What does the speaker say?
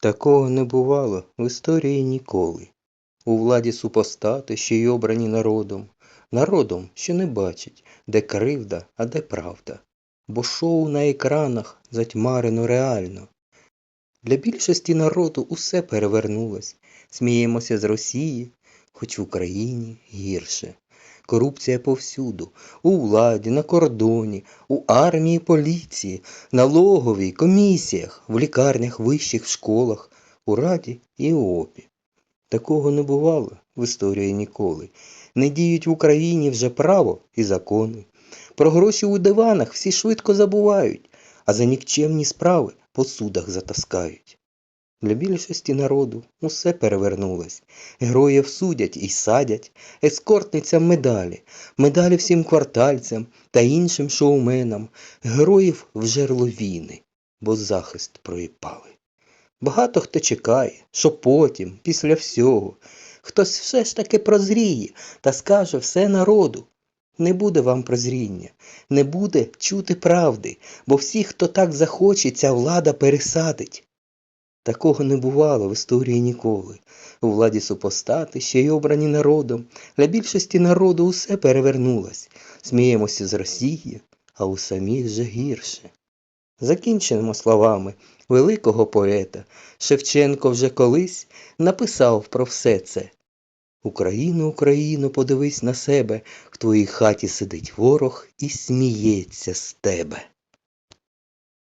Такого не бувало в історії ніколи. У владі супостати, що й обрані народом, народом, що не бачить, де кривда, а де правда. Бо шоу на екранах затьмарено реально. Для більшості народу усе перевернулось. Сміємося з Росії, хоч в Україні гірше. Корупція повсюду, у владі, на кордоні, у армії, поліції, налоговій, комісіях, в лікарнях, вищих, в школах, у раді і ООПі. Такого не бувало в історії ніколи. Не діють в Україні вже право і закони. Про гроші у диванах всі швидко забувають, а за нікчемні справи по судах затаскають. Для більшості народу усе перевернулось. Героїв судять і садять, ескортницям медалі, медалі всім квартальцям та іншим шоуменам, героїв в жерло війни, бо захист проїпали. Багато хто чекає, що потім, після всього, хтось все ж таки прозріє та скаже все народу. Не буде вам прозріння, не буде чути правди, бо всі, хто так захоче, ця влада пересадить. Такого не бувало в історії ніколи. У владі супостати, ще й обрані народом. Для більшості народу усе перевернулось. Сміємося з Росії, а у самих вже гірше. Закінчимо словами великого поета. Шевченко вже колись написав про все це. Україно, Україно, подивись на себе, в твоїй хаті сидить ворог і сміється з тебе.